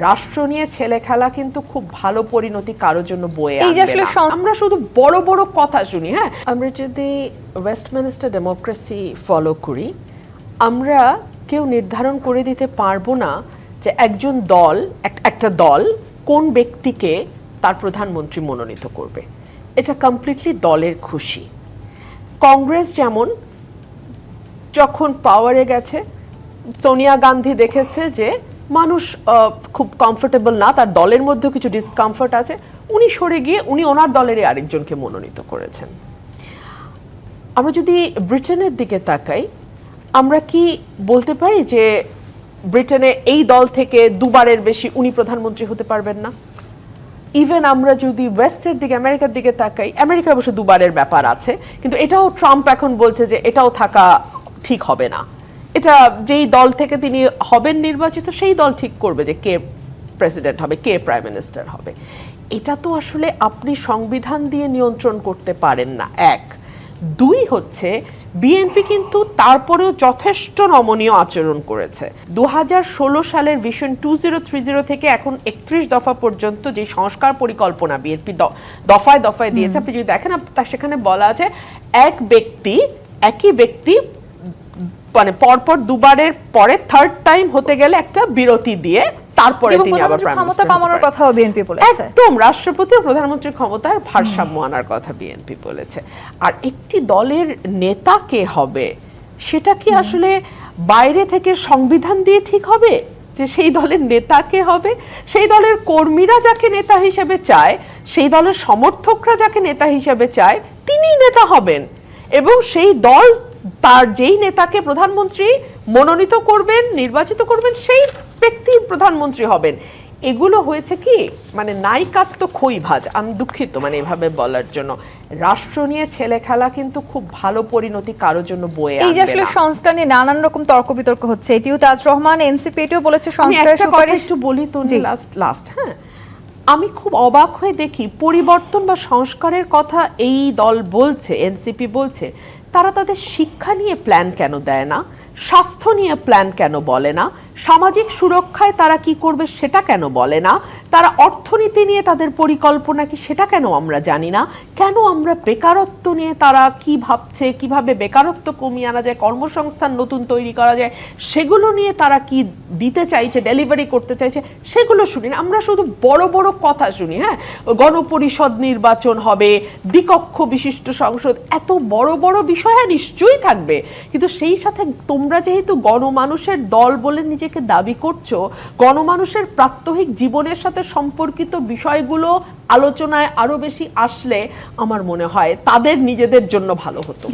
রাষ্ট্র নিয়ে ছেলে খেলা কিন্তু খুব ভালো পরিণতি কারোর জন্য বয়ে আসলে আমরা শুধু বড় বড় কথা শুনি হ্যাঁ? আমরা যদি ওয়েস্টমিনিস্টার ডেমোক্রেসি ফলো করি আমরা কেউ নির্ধারণ করে দিতে পারব না যে একজন দল একটা দল কোন ব্যক্তিকে তার প্রধানমন্ত্রী মনোনীত করবে। এটা কমপ্লিটলি দলের খুশি। কংগ্রেস যেমন যখন পাওয়ারে গেছে সোনিয়া গান্ধী দেখেছে যে মানুষ খুব কমফোর্টেবল না, তার দলের মধ্যেও কিছু ডিসকমফর্ট আছে। উনি সরে গিয়ে, উনি ওনার দলেরই আরেকজনকে মনোনীত করেছেন। আমরা যদি ব্রিটেনের দিকে তাকাই, আমরা কি বলতে পারি যে ব্রিটেনে এই দল থেকে দুবারের বেশি উনি প্রধানমন্ত্রী হতে পারবেন না? ইভেন আমরা যদি ওয়েস্টের দিকে, আমেরিকার দিকে তাকাই আমেরিকা অবশ্য দুবারের ব্যাপার আছে, কিন্তু এটাও ট্রাম্প এখন বলছে যে এটাও থাকা ঠিক হবে না। এটা যেই দল থেকে তিনি হবেন নির্বাচিত সেই দল ঠিক করবে যে কে প্রেসিডেন্ট হবে কে প্রাইম মিনিস্টার হবে। এটা তো আসলে আপনি সংবিধান দিয়ে নিয়ন্ত্রণ করতে পারেন না। এক। দুই হচ্ছে বিএনপি কিন্তু তারপরেও যথেষ্ট নমনীয় আচরণ করেছে। দু হাজার ষোলো সালের vision two zero three zero থেকে এখন একত্রিশ দফা পর্যন্ত যে সংস্কার পরিকল্পনা বিএনপি দফায় দফায় দিয়েছে আপনি যদি দেখেন তা সেখানে বলা আছে এক ব্যক্তি একই ব্যক্তি মানে পরপর দুবারের পরে থার্ড টাইম হতে গেলে একটা বিরতি দিয়ে তারপরে তিনি আবার প্রাইম ক্ষমতা কমানোর কথাও বিএনপি বলেছে। একদম রাষ্ট্রপতি ও প্রধানমন্ত্রীর ক্ষমতার ভারসাম্য আনার কথা বিএনপি বলেছে। আর একটি দলের নেতা কে হবে সেটা কি আসলে বাইরে থেকে সংবিধান দিয়ে ঠিক হবে? যে সেই দলের নেতা কে হবে? সেই দলের কর্মীরা যাকে নেতা হিসেবে চায় সেই দলের সমর্থকরা যাকে নেতা হিসেবে চায় তিনিই নেতা হবেন। এবং সেই দল তার যেই নেতাকে প্রধানমন্ত্রী মনোনীত করবেন নির্বাচিত করবেন সেই ব্যক্তি প্রধানমন্ত্রী হবেন। এগুলো হয়েছে কি? মানে নাই কাজ তো খই ভাজ। আমি দুঃখিত মানে এভাবে বলার জন্য। রাষ্ট্র নিয়ে ছেলে খেলা কিন্তু খুব ভালো পরিণতি কারোর জন্য বয়ে এই যে আসলে সংস্কার নিয়ে নানান রকম তর্ক বিতর্ক হচ্ছে। এটিও তাজ রহমান এনসিপি এটিও বলেছে সংস্কারের একটা সুপারিশ। একটু বলি তো। লাস্ট লাস্ট হ্যাঁ? আমি খুব অবাক হয়ে দেখি পরিবর্তন বা সংস্কারের কথা এই দল বলছে এনসিপি বলছে তারা তাদের শিক্ষা নিয়ে প্ল্যান কেন দেয় না? স্বাস্থ্য নিয়ে প্ল্যান কেন বলে না? সামাজিক সুরক্ষায় তারা কি করবে সেটা কেন বলে না? তারা অর্থনীতি নিয়ে তাদের পরিকল্পনা কি সেটা কেন আমরা জানি না? কেন আমরা বেকারত্ব নিয়ে তারা কি ভাবছে? কীভাবে বেকারত্ব কমিয়ে আনা যায়? কর্মসংস্থান নতুন তৈরি করা যায়? সেগুলো নিয়ে তারা কি দিতে চাইছে ডেলিভারি করতে চাইছে? সেগুলো শুনি না। আমরা শুধু বড় বড় কথা শুনি হ্যাঁ? গণপরিষদ নির্বাচন হবে দ্বিকক্ষ বিশিষ্ট সংসদ, এত বড় বড় বিষয় হ্যাঁ নিশ্চয়ই থাকবে। কিন্তু সেই সাথে তোমরা যেহেতু গণমানুষের দল বলে নিজেকে দাবি করছ, গণমানুষের প্রাত্যহিক জীবনের সাথে সম্পর্কিত বিষয়গুলো আলোচনায় আরও বেশি আসলে আমার মনে হয় তাদের নিজেদের জন্য ভালো হতো।